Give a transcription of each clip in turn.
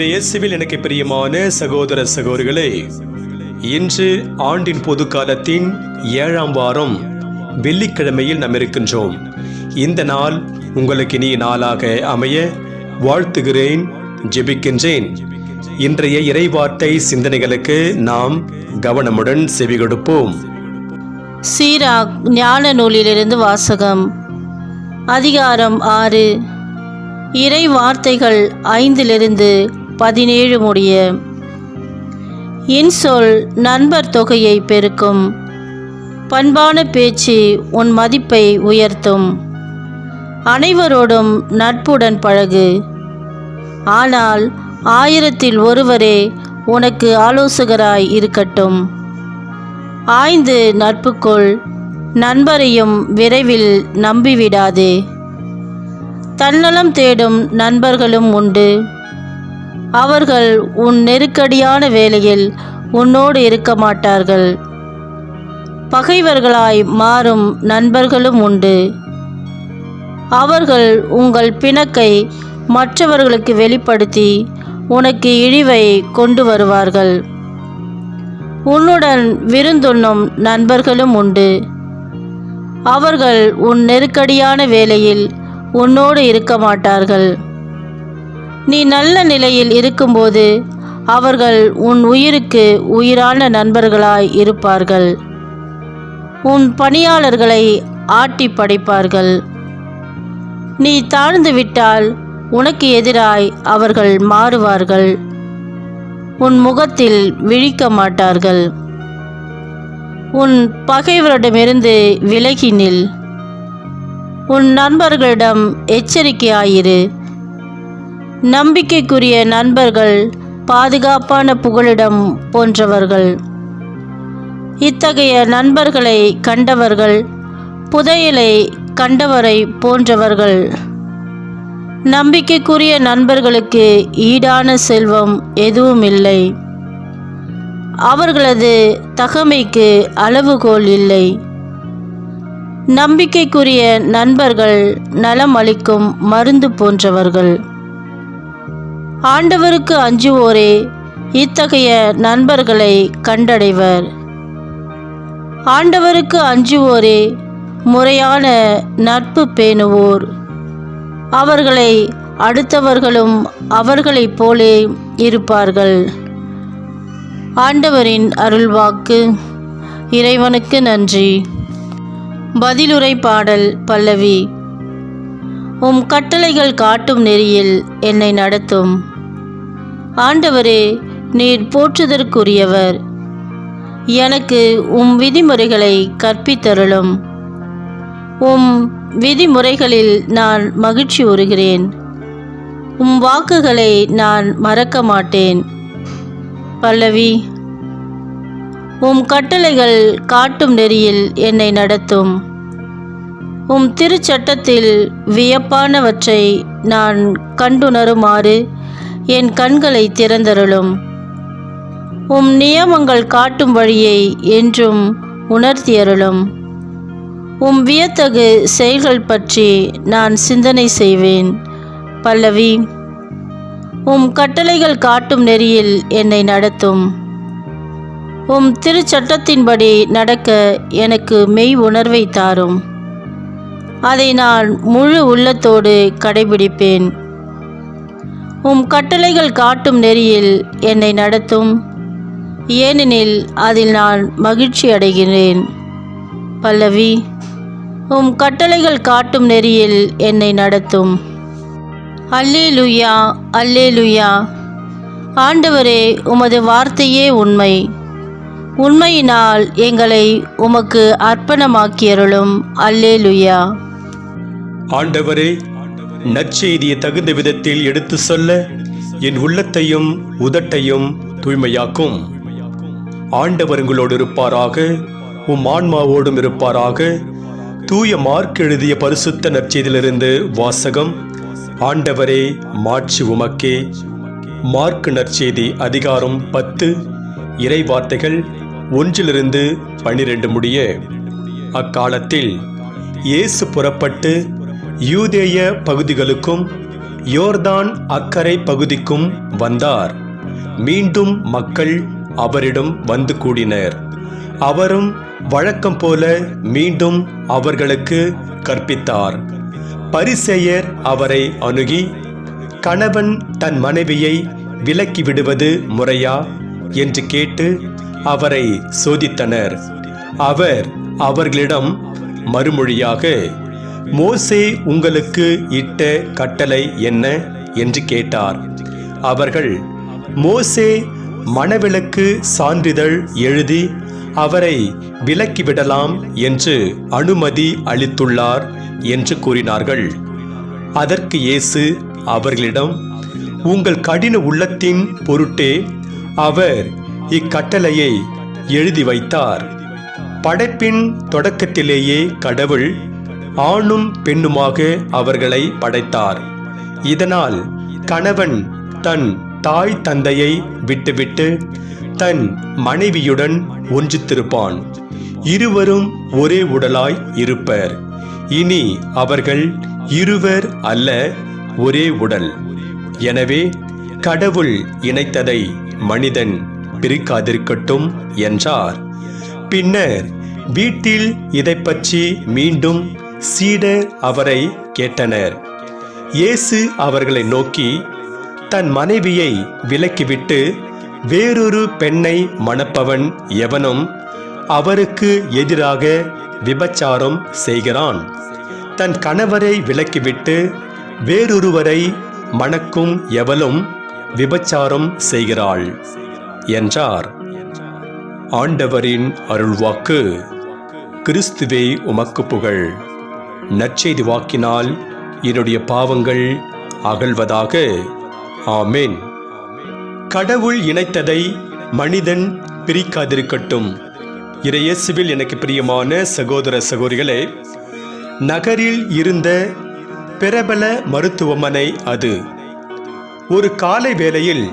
இயேசுவில் எனக்கு பிரியமான சகோதர சகோதரிகளே இன்று ஆண்டின் பொது காலத்தின் ஏழாம் வாரம் வெள்ளிக்கிழமையில் நாம் இருக்கின்றோம். இந்த நாள் உங்களுக்கு இனிய நாளாக அமைய வாழ்த்துகிறேன் ஜெபிக்கின்றேன். இன்றைய இறைவார்த்தை சிந்தனைகளுக்கு நாம் கவனமுடன் செவி கொடுப்போம். சீராக் ஞான நூலிலிருந்து வாசகம் அதிகாரம் ஆறு. இறை வார்த்தைகள் ஐந்திலிருந்து பதினேழு முடிய. இன்சொல் நண்பர் தொகையை பெருக்கும். பண்பான பேச்சு உன் மதிப்பை உயர்த்தும். அனைவரோடும் நட்புடன் பழகு. ஆனால் ஆயிரத்தில் ஒருவரே உனக்கு ஆலோசகராய் இருக்கட்டும். ஆய்ந்து நட்புக்குள் நண்பரையும் விரைவில் நம்பிவிடாதே. தன்னலம் தேடும் நண்பர்களும் உண்டு. அவர்கள் உன் நெருக்கடியான வேளையில் உன்னோடு இருக்க மாட்டார்கள். பகைவர்களாய் மாறும் நண்பர்களும் உண்டு. அவர்கள் உங்கள் பிணக்கை மற்றவர்களுக்கு வெளிப்படுத்தி உனக்கு இழிவை கொண்டு வருவார்கள். உன்னுடன் விருந்துண்ணும் நண்பர்களும் உண்டு. அவர்கள் உன் நெருக்கடியான வேளையில் உன்னோடு இருக்க மாட்டார்கள். நீ நல்ல நிலையில் இருக்கும்போது அவர்கள் உன் உயிருக்கு உயிரான நண்பர்களாய் இருப்பார்கள். உன் பணியாளர்களை ஆட்டி படைப்பார்கள். நீ தாழ்ந்து விட்டால் உனக்கு எதிராய் அவர்கள் மாறுவார்கள். உன் முகத்தில் விழிக்க மாட்டார்கள். உன் பகைவரிடமிருந்து விலகி நில். உன் நண்பர்களிடம் எச்சரிக்கையாயிரு. நம்பிக்கைக்குரிய நண்பர்கள் பாதுகாப்பான புகலிடம் போன்றவர்கள். இத்தகைய நண்பர்களை கண்டவர்கள் புதையலை கண்டவரை போன்றவர்கள். நம்பிக்கைக்குரிய நண்பர்களுக்கு ஈடான செல்வம் எதுவும் இல்லை அவர்களது தகமைக்கு அளவுகோல் இல்லை. நம்பிக்கைக்குரிய நண்பர்கள் நலம் அளிக்கும் மருந்து போன்றவர்கள். ஆண்டவருக்கு அஞ்சுவோரே இத்தகைய நண்பர்களை கண்டடைவர். ஆண்டவருக்கு அஞ்சுவோரே முறையான நட்பு பேணுவோர். அவர்களை அடுத்தவர்களும் அவர்களைப் போலே இருப்பார்கள். ஆண்டவரின் அருள்வாக்கு இறைவனுக்கு நன்றி. பதிலுரை பாடல் பல்லவி. உம் கட்டளைகள் காட்டும் நெறியில் என்னை நடத்தும். ஆண்டவரே நீர் போற்றுதற்குரியவர். எனக்கு உம் விதிமுறைகளை கற்பித்தருளும். உம் விதிமுறைகளில் நான் மகிழ்ச்சி உறுகிறேன். உம் வாக்குகளை நான் மறக்க மாட்டேன். பல்லவி உம் கட்டளைகள் காட்டும் நெறியில் என்னை நடத்தும். உம் திருச்சட்டத்தில் வியப்பானவற்றை நான் கண்டுணருமாறு என் கண்களை திறந்தருளும். உம் நியமங்கள் காட்டும் வழியை என்றும் உணர்த்தியருளும். உம் வியத்தகு செயல்கள் பற்றி நான் சிந்தனை செய்வேன். பல்லவி உம் கட்டளைகள் காட்டும் நெறியில் என்னை நடத்தும். உம் திருச்சட்டத்தின்படி நடக்க எனக்கு மெய் உணர்வை தாரும். அதை நான் முழு உள்ளத்தோடு கடைபிடிப்பேன். உம் கட்டளைகள் காட்டும் நெறியில் என்னை நடத்தும். ஏனெனில் அதில் நான் மகிழ்ச்சி அடைகிறேன். பல்லவி உம் கட்டளைகள் காட்டும் நெறியில் என்னை நடத்தும். அல்லே லுயா அல்லே லுயா ஆண்டவரே உமது வார்த்தையே உண்மை. உண்மையினால் எங்களை உமக்கு அர்ப்பணமாக்கியருளும். அல்லேலுயா. ஆண்டவரே நற்செய்தியை தகுந்த விதத்தில் எடுத்து சொல்ல என் உள்ளத்தையும் உதட்டையும் தூய்மையாக்கும். ஆண்டவர் உங்களோடு இருப்பாராக உம் ஆன்மாவோடும் இருப்பாராக. தூய மார்க் எழுதிய பரிசுத்த நற்செய்தியிலிருந்து வாசகம் ஆண்டவரே மாட்சி உமக்கே. மார்க் நற்செய்தி அதிகாரம் பத்து இறை வார்த்தைகள் ஒன்றிலிருந்து பனிரெண்டு முடிய. அக்காலத்தில் இயேசு புறப்பட்டு யூதேய பகுதிகளுக்கும் யோர்தான் அக்கரை பகுதிக்கும் வந்தார். மீண்டும் மக்கள் அவரிடம் வந்து கூடினர். அவரும் வழக்கம் போல மீண்டும் அவர்களுக்கு கற்பித்தார். பரிசெயர் அவரை அணுகி கணவன் தன் மனைவியை விலக்கி விடுவது முறையா? என்று கேட்டு அவரை சோதித்தனர். அவர் அவர்களிடம் மறுமொழியாக மோசே உங்களுக்கு இட்ட கட்டளை என்ன? என்று கேட்டார். அவர்கள் மோசே மணவிலக்கு சான்றிதழ் எழுதி அவரை விலக்கிவிடலாம் என்று அனுமதி அளித்துள்ளார் என்று கூறினார்கள். அதற்கு இயேசு அவர்களிடம் உங்கள் கடின உள்ளத்தின் பொருட்டே அவர் இக்கட்டளையை எழுதி வைத்தார். படைப்பின் தொடக்கத்திலேயே கடவுள் ஆணும் பெண்ணுமாக அவர்களை படைத்தார். இதனால் கணவன் தன் தாய் தந்தையை விட்டுவிட்டு தன் மனைவியுடன் ஒன்றித்திருப்பான். இருவரும் ஒரே உடலாய் இருப்பர். இனி அவர்கள் இருவர் அல்ல ஒரே உடல். எனவே கடவுள் இணைத்ததை மனிதன் பிரிக்காதிருக்கட்டும் என்றார். பின்னர் வீட்டில் இதை பற்றி மீண்டும் சீடர் அவரை கேட்டனர். இயேசு அவர்களை நோக்கி தன் மனைவியை விலக்கிவிட்டு வேறொரு பெண்ணை மணப்பவன் எவனும் அவருக்கு எதிராக விபச்சாரம் செய்கிறான். தன் கணவரை விலக்கிவிட்டு வேறொருவரை மணக்கும் எவளும் விபச்சாரம் செய்கிறாள் என்றார். ஆண்டவரின் அருள்வாக்கு. கிறிஸ்துவே உமக்கு புகழ். நற்செய்தி வாக்கினால் என்னுடைய பாவங்கள் அகழ்வதாக. ஆமேன். கடவுள் இணைத்ததை மனிதன் பிரிக்காதிருக்கட்டும். இறையேசுவில் எனக்கு பிரியமான சகோதர சகோதரிகளே நகரில் இருந்த பிரபல மருத்துவமனை அது. ஒரு காலை வேளையில்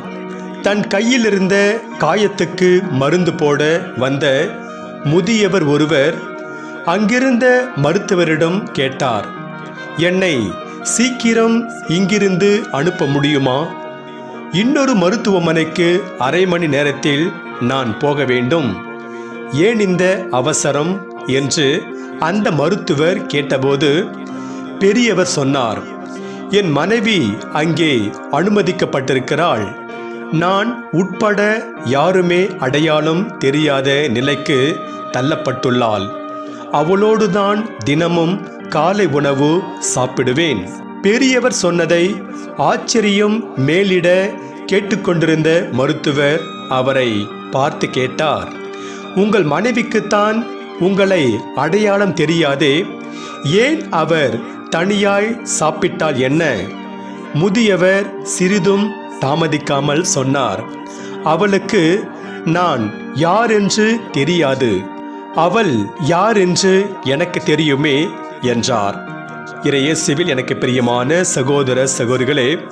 தன் கையில் இருந்த காயத்துக்கு மருந்து போட வந்த முதியவர் ஒருவர் அங்கிருந்த மருத்துவரிடம் கேட்டார் என்னை சீக்கிரம் இங்கிருந்து அனுப்ப முடியுமா? இன்னொரு மருத்துவமனைக்கு அரை மணி நேரத்தில் நான் போக வேண்டும். ஏன் இந்த அவசரம்? என்று அந்த மருத்துவர் கேட்டபோது பெரியவர் சொன்னார் என் மனைவி அங்கே அனுமதிக்கப்பட்டிருக்கிறாள். நான் உட்பட யாருமே அடையாளம் தெரியாத நிலைக்கு தள்ளப்பட்டுள்ளாள். அவளோடுதான் தினமும் காலை உணவு சாப்பிடுவேன். பெரியவர் சொன்னதை ஆச்சரியம் மேலிட கேட்டுக்கொண்டிருந்த மருத்துவர் அவரை பார்த்து கேட்டார் உங்கள் மனைவிக்குத்தான் உங்களை அடையாளம் தெரியாதே ஏன் அவர் தனியாய் சாப்பிட்டால் என்ன? முதியவர் சிறிதும் தாமதிக்காமல் சொன்னார் அவளுக்கு நான் யார் என்று தெரியாது. அவள் யார் என்று எனக்கு தெரியுமே என்றார். இறையேசுவில் எனக்கு பிரியமான சகோதர சகோதரிகளே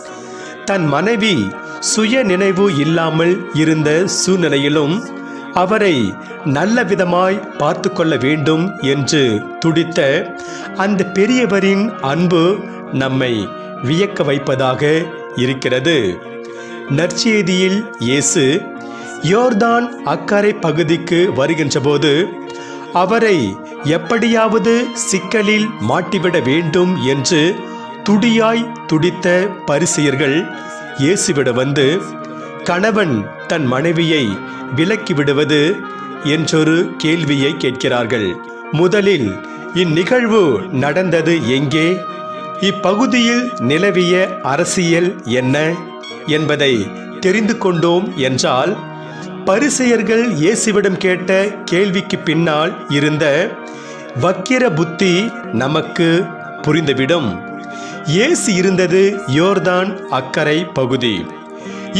தன் மனைவி சுய நினைவு இல்லாமல் இருந்த சூழ்நிலையிலும் அவரை நல்ல விதமாய் பார்த்து கொள்ள வேண்டும் என்று துடித்த அந்த பெரியவரின் அன்பு நம்மை வியக்க வைப்பதாக இருக்கிறது. நற்செய்தியில் இயேசு யோர்தான் அக்கரை பகுதிக்கு வருகின்றபோது அவரை எப்படியாவது சிக்கலில் மாட்டிவிட வேண்டும் என்று துடியாய் துடித்த பரிசெயர்கள் இயேசுவிட வந்து கணவன் தன் மனைவியை விலக்கிவிடுவது என்றொரு கேள்வியை கேட்கிறார்கள். முதலில் இந்நிகழ்வு நடந்தது எங்கே? இப்பகுதியில் நிலவிய அரசியல் என்ன? என்பதை தெரிந்து கொண்டோம் என்றால் பரிசெயர்கள் இயேசுவிடம் கேட்ட கேள்விக்கு பின்னால் இருந்த வக்கிர புத்தி நமக்கு புரிந்துவிடும். இயேசு இருந்தது யோர்தான் அக்கரை பகுதி.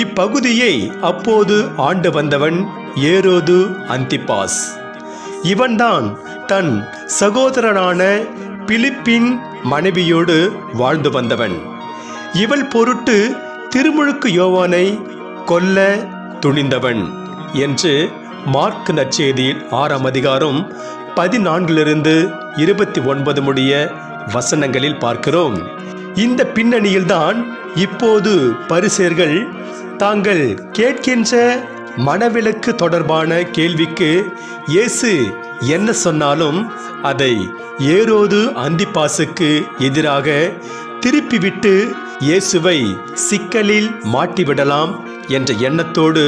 இப்பகுதியை அப்போது ஆண்டு வந்தவன் ஏரோது அந்திபாஸ் இவன்தான் தன் சகோதரனான பிலிப்பின் மனைவியோடு வாழ்ந்து வந்தவன். இவள் பொருட்டு திருமுழுக்கு யோவானை கொல்ல துணிந்தவன். என்று மார்க் நற்செய்தியில் ஆறாம் அதிகாரம் பதினான்கிலிருந்து இருபத்தி ஒன்பது முடிய வசனங்களில் பார்க்கிறோம். இந்த பின்னணியில்தான் இப்போது பரிசேர்கள் தாங்கள் கேட்கின்ற மனவிலக்கு தொடர்பான கேள்விக்கு இயேசு என்ன சொன்னாலும் அதை ஏரோது அந்திப்பாசுக்கு எதிராக திருப்பிவிட்டு இயேசுவை சிக்கலில் மாட்டிவிடலாம் என்ற எண்ணத்தோடு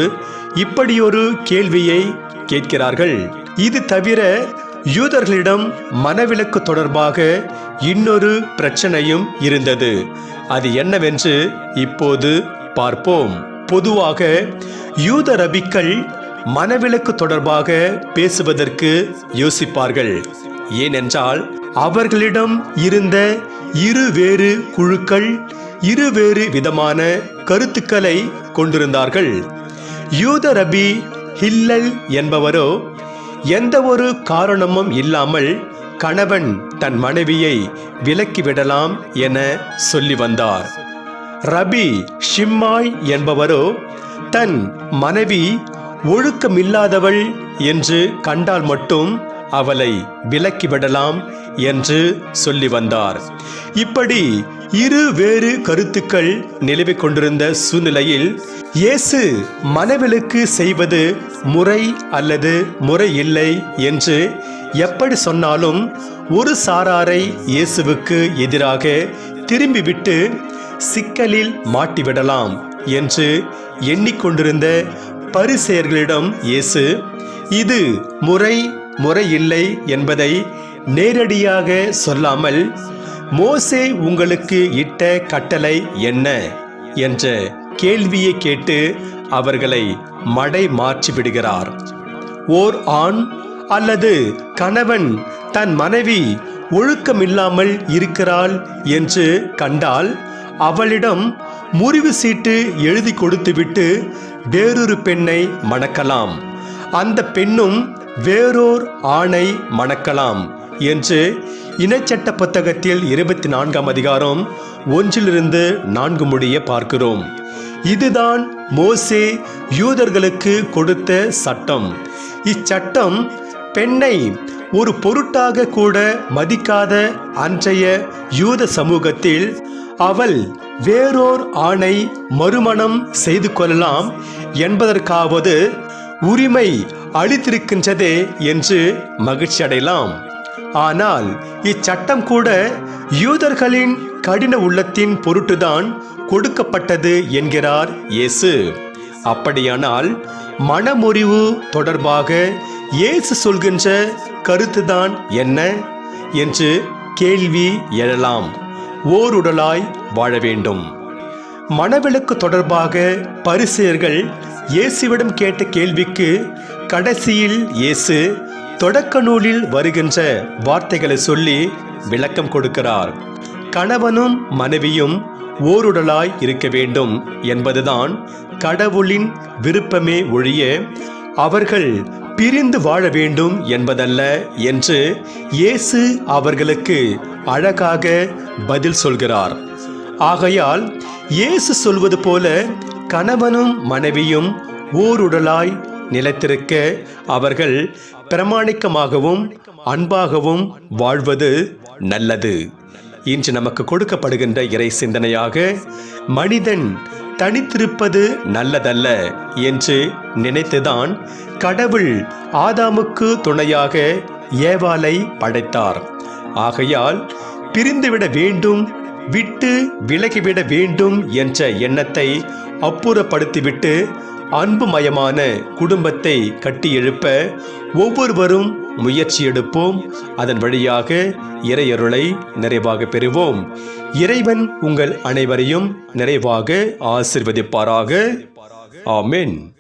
இப்படியொரு கேள்வியை கேட்கிறார்கள். இது தவிர யூதர்களிடம் மனவிலக்கு தொடர்பாக இன்னொரு பிரச்சனையும் இருந்தது. அது என்னவென்று இப்போது பார்ப்போம். பொதுவாக யூத ரபிக்கள் மனவிலக்கு தொடர்பாக பேசுவதற்கு யோசிப்பார்கள். ஏனென்றால் அவர்களிடம் இருந்த இரு வேறு குழுக்கள் இருவேறு விதமான கருத்துக்களை கொண்டிருந்தார்கள். யூத ரபி ஹில்லல் என்பவரோ எந்த ஒரு காரணமும் இல்லாமல் கணவன் தன் மனைவியை விலக்கிவிடலாம் என சொல்லி வந்தார். ரபி ஷிம்மாய் என்பவரோ தன் மனைவி ஒழுக்கமில்லாதவள் என்று கண்டால் மட்டும் அவளை விலக்கிவிடலாம் என்று சொல்லி வந்தார். இப்படி இரு வேறு கருத்துக்கள் நிலவிக் கொண்டிருந்த சூழ்நிலையில் இயேசு மனவிலக்கு செய்வது முறை அல்லது முறை இல்லை என்று எப்படி சொன்னாலும் ஒரு சாராரை இயேசுவுக்கு எதிராக திரும்பிவிட்டு சிக்கலில் மாட்டிவிடலாம் என்று எண்ணிக்கொண்டிருந்த பரிசெயர்களிடம் இயேசு இது முறை முறையில்லை என்பதை நேரடியாக சொல்லாமல் மோசே உங்களுக்கு இட்ட கட்டளை என்ன? என்ற கேள்வியை கேட்டு அவர்களை மடை மாற்றி விடுகிறார். ஓர் ஆண் அல்லது கணவன் தன் மனைவி ஒழுக்கமில்லாமல் இருக்கிறாள் என்று கண்டால் அவளிடம் முறிவு சீட்டு எழுதி கொடுத்துவிட்டு வேறொரு பெண்ணை மணக்கலாம். அந்த பெண்ணும் வேறோர் ஆணை மணக்கலாம் என்று இனச்சட்ட புத்தகத்தில் இருபத்தி நான்காம் அதிகாரம் ஒன்றிலிருந்து நான்கு முடிய பார்க்கிறோம். இதுதான் மோசே யூதர்களுக்கு கொடுத்த சட்டம். இச்சட்டம் பெண்ணை ஒரு பொருட்டாக கூட மதிக்காத அன்றைய யூத சமூகத்தில் அவள் வேறோர் ஆணை மறுமணம் செய்து கொள்ளலாம் என்பதற்காவது உரிமை அளித்திருக்கின்றதே என்று மகிழ்ச்சி அடையலாம் ஆனால் இச்சட்டம் கூட யூதர்களின் கடின உள்ளத்தின் பொருட்டுதான் கொடுக்கப்பட்டது என்கிறார் இயேசு. அப்படியானால் மனமுறிவு தொடர்பாக இயேசு சொல்கின்ற கருத்துதான் என்ன என்று கேள்வி எழலாம். ஓருடலாய் வாழ வேண்டும். மனவிலக்கு தொடர்பாக பரிசெயர்கள் இயேசுவிடம் கேட்ட கேள்விக்கு கடைசியில் இயேசு தொடக்க நூலில் வருகின்ற வார்த்தைகளை சொல்லி விளக்கம் கொடுக்கிறார். கணவனும் மனைவியும் ஓருடலாய் இருக்க வேண்டும் என்பதுதான் கடவுளின் விருப்பமே ஒழிய அவர்கள் பிரிந்து வாழ வேண்டும் என்பதல்ல என்று இயேசு அவர்களுக்கு அழகாக பதில் சொல்கிறார். ஆகையால் இயேசு சொல்வது போல கணவனும் மனைவியும் ஓருடலாய் நிலைத்திருக்க அவர்கள் பிரமாணிக்கமாகவும் அன்பாகவும் வாழ்வது நல்லது. இன்று நமக்கு கொடுக்கப்படுகின்ற இறை சிந்தனையாக மனிதன் தனித்திருப்பது நல்லதல்ல என்று நினைத்துதான் கடவுள் ஆதாமுக்கு துணையாக ஏவாலை படைத்தார். ஆகையால் பிரிந்துவிட வேண்டும் விட்டு விலகிவிட வேண்டும் என்ற எண்ணத்தை அப்புறப்படுத்திவிட்டு அன்புமயமான குடும்பத்தை கட்டியெழுப்ப ஒவ்வொருவரும் முயற்சி எடுப்போம். அதன் வழியாக இறையருளை நிறைவாக பெறுவோம். இறைவன் உங்கள் அனைவரையும் நிறைவாக ஆசிர்வதிப்பாராக. ஆமேன்.